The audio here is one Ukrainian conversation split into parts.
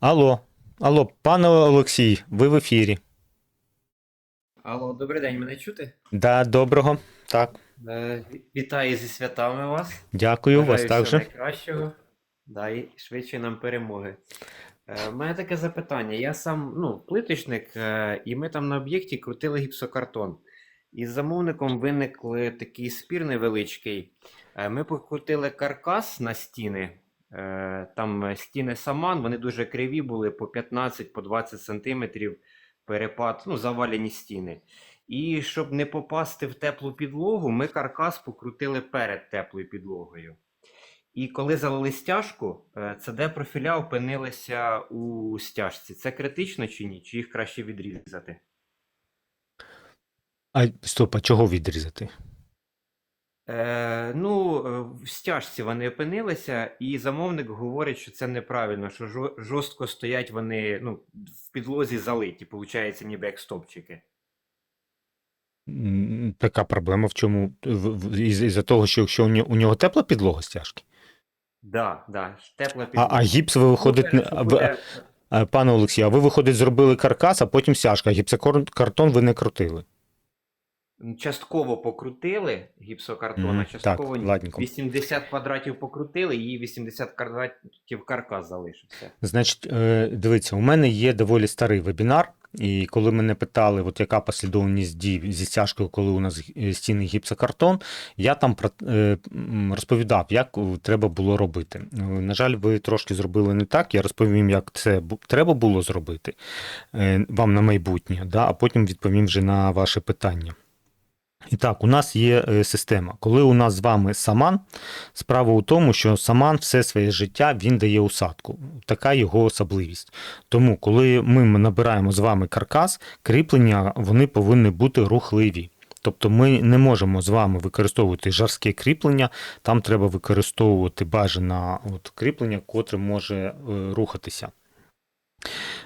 Алло, алло, пане Олексій, ви в ефірі. Алло, добрий день, мене чути? Да, доброго. Так, Е, Вітаю зі святами вас. дякую вас Бажаю також. найкращого. Да, і швидше нам перемоги. Е, У мене таке запитання. Я сам ну, плиточник, е, і ми там на об'єкті крутили гіпсокартон. І з замовником виник такий спір невеличкий. Е, Ми покрутили каркас на стіни. Е, Там е, стіни саман, вони дуже криві були по 15 по 20 сантиметрів перепад, ну, завалені стіни. І щоб не попасти в теплу підлогу, ми каркас покрутили перед теплою підлогою. І коли залили стяжку, е, CD профіля опинилися у стяжці. Це критично чи ні? Чи їх краще відрізати? А стоп, а чого відрізати? Е, ну, е, в стяжці вони опинилися, і замовник говорить, що це неправильно, що жорстко стоять вони ну, в підлозі залиті, виходить, ніби як стопчики. Така проблема в чому? Із-за того, що якщо у нього, у нього тепла підлога стяжки? Да, да, тепла А, підлога. а гіпс ви виходить. Ну, а Пане Олексій, а ви виходить, зробили каркас, а потім стяжка. Гіпсокартон ви не крутили. Частково покрутили гіпсокартона, Мгм, частково так, ладненько. 80 квадратів покрутили, і 80 квадратів каркас залишився. Значить, е, дивіться, у мене є доволі старий вебінар, і коли мене питали, от яка послідовність дій зі стяжкою, коли у нас е, стіни гіпсокартон, я там про- е, розповідав, як треба було робити. На жаль, ви трошки зробили не так. Я розповім, як це треба було зробити вам на майбутнє, да, а потім відповім вже на ваше питання. І так, у нас є е, система. Коли у нас з вами саман, справа у тому, що саман все своє життя він дає усадку. Така його особливість. Тому, коли ми набираємо з вами каркас, кріплення вони повинні бути рухливі. Тобто ми не можемо з вами використовувати жарське кріплення, там треба використовувати бажане кріплення, котре може е, рухатися.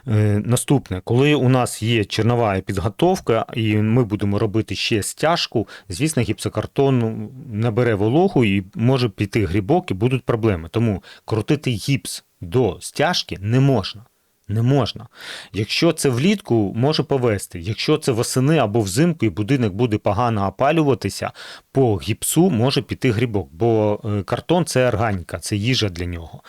Е, Наступне, коли у нас є чернова підготовка, і ми будемо робити ще стяжку, звісно, гіпсокартон набере вологу і може піти грибок, і будуть проблеми. Тому крутити гіпс до стяжки не можна. Не можна. Якщо це влітку, може повести. Якщо це восени або взимку, і будинок буде погано опалюватися, по гіпсу може піти грибок, бо е, картон це органіка, це їжа для нього.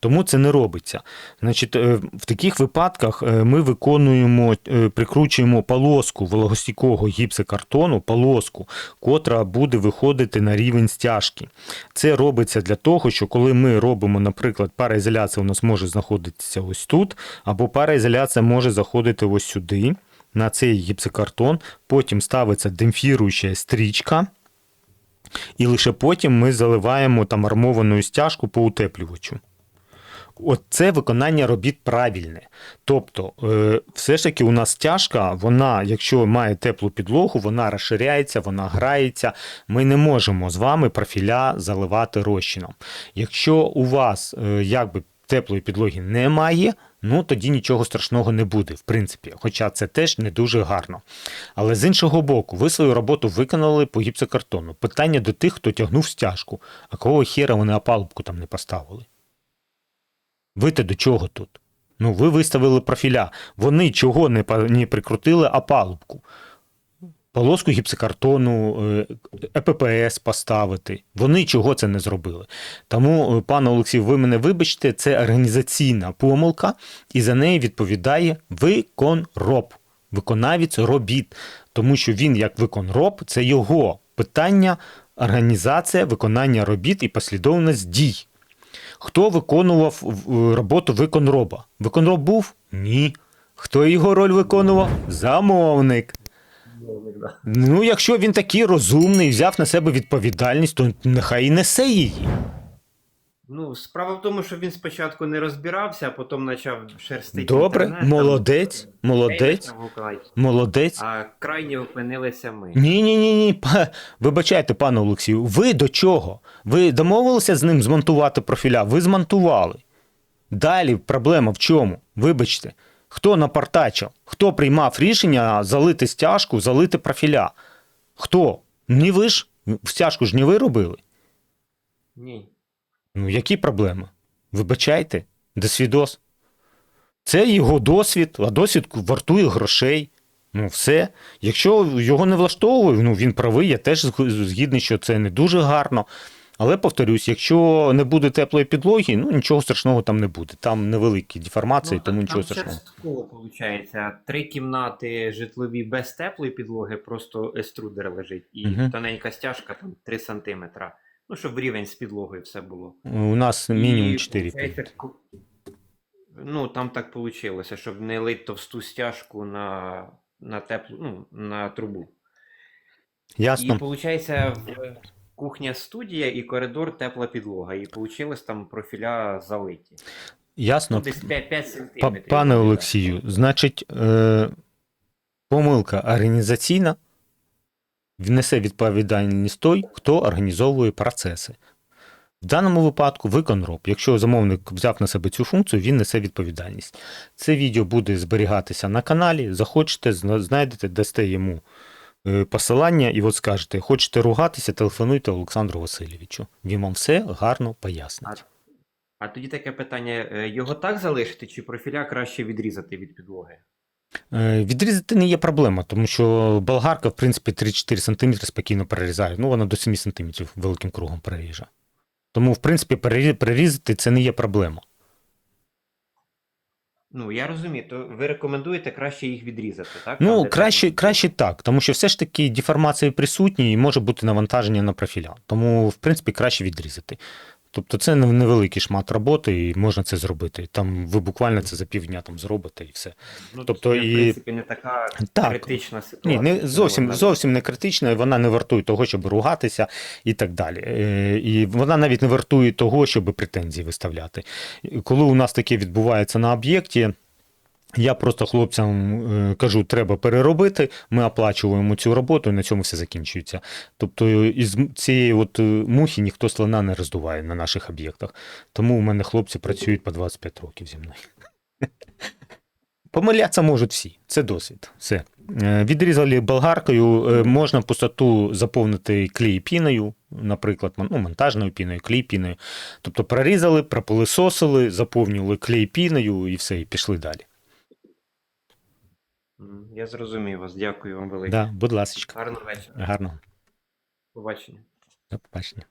Тому це не робиться. Значить, е, в таких випадках е, ми виконуємо, е, прикручуємо полоску вологостійкого гіпсокартону, полоску, котра буде виходити на рівень стяжки. Це робиться для того, що коли ми робимо, наприклад, параізоляція у нас може знаходитися ось тут, або параізоляція може заходити ось сюди, на цей гіпсокартон, потім ставиться демпфіруюча стрічка. І лише потім ми заливаємо там армовану стяжку по утеплювачу. От це виконання робіт правильне. Тобто, е, все ж таки у нас стяжка, вона, якщо має теплу підлогу, вона розширяється, вона грається. Ми не можемо з вами профіля заливати розчином. Якщо у вас е, якби теплої підлоги немає, ну тоді нічого страшного не буде, в принципі. Хоча це теж не дуже гарно. Але з іншого боку, ви свою роботу виконали по гіпсокартону. Питання до тих, хто тягнув стяжку, а кого хера вони опалубку там не поставили. Ви-то до чого тут? Ну, ви виставили профіля. Вони чого не, не прикрутили опалубку? Полоску гіпсокартону, е, ЕППС поставити. Вони чого це не зробили. Тому, е, пане Олексій, ви мене вибачте, це організаційна помилка, і за неї відповідає виконроб, виконавець робіт. Тому що він, як виконроб, це його питання, організація, виконання робіт і послідовність дій. Хто виконував роботу виконроба? Виконроб був? Ні. Хто його роль виконував? Замовник. Ну, якщо він такий розумний, взяв на себе відповідальність, то нехай і несе її. Ну, справа в тому, що він спочатку не розбирався, а потім почав шерстити. Добре, інтернет, молодець, е, молодець, там гукають. молодець. А крайні опинилися ми. Ні, ні, ні, ні. Вибачайте, пане Олексію, ви до чого? Ви домовилися з ним змонтувати профіля? Ви змонтували. Далі проблема в чому? Вибачте, хто напартачив? Хто приймав рішення залити стяжку, залити профіля? Хто? Не ви ж? Стяжку ж не ви робили? Ні. Ну, які проблеми? Вибачайте, до свідос. Це його досвід, а досвід вартує грошей. Ну, все. Якщо його не влаштовує, ну він правий, я теж зг- згідний, що це не дуже гарно. Але повторюсь, якщо не буде теплої підлоги, ну нічого страшного там не буде. Там невеликі деформації, тому Ну, там нічого страшного. частково виходить. Три кімнати житлові без теплої підлоги, просто еструдер лежить. І Мгм. тоненька стяжка там 3 см. Ну, щоб в рівень з підлогою все було. У нас мінімум І 4 виходить, ку- Ну, там так вийшло, щоб не лить товсту стяжку на, на теплу, ну, на трубу. Ясно. І виходить, в кухня студія і коридор тепла підлога. І вийшло там профіля залиті. Ну, Ясно. десь 5, 5 Па- сантиметрів. Пане Олексію, значить, е, помилка організаційна внесе відповідальність той, хто організовує процеси. В даному випадку виконроб. Якщо замовник взяв на себе цю функцію, він несе відповідальність. Це відео буде зберігатися на каналі. Захочете, знайдете, дасте йому е, посилання і от скажете, хочете ругатися, телефонуйте Олександру Васильовичу. Він вам все гарно пояснить. А тоді таке питання: е, його так залишити, чи профіля краще відрізати від підлоги? Е, Відрізати не є проблема, тому що болгарка, в принципі, 3-4 см спокійно перерізає. Ну, вона до 7 см великим кругом переріже. Тому, в принципі, перерізати це не є проблема. Ну, я розумію, то ви рекомендуєте краще їх відрізати, так? Ну, Там, краще, краще так, тому що все ж таки деформації присутні і може бути навантаження на профіля. Тому, в принципі, краще відрізати. Тобто це невеликий шмат роботи, і можна це зробити. Там ви буквально це за півдня там зробите і все. Ну, тобто це, в принципі, не така Так. критична Ні, ситуація. не зовсім, зовсім не критична, і вона не вартує того, щоб ругатися і так далі. Е, І вона навіть не вартує того, щоб претензії виставляти. Коли у нас таке відбувається на об'єкті, я просто хлопцям е, кажу, треба переробити. Ми оплачуємо цю роботу, і на цьому все закінчується. Тобто, із цієї от е, мухи ніхто слона не роздуває на наших об'єктах. Тому у мене хлопці працюють по 25 років зі мною. Помилятися можуть всі, це досвід. Все. Е, Відрізали болгаркою, е, можна пустоту заповнити клей піною, наприклад, ну, монтажною піною, клей піною. Тобто прорізали, пропилисосили, заповнювали клей піною і все, і пішли далі. Я зрозумів вас, дякую вам велике. Да, будь ласка, Гарного вечора. гарного. Побачення. До побачення.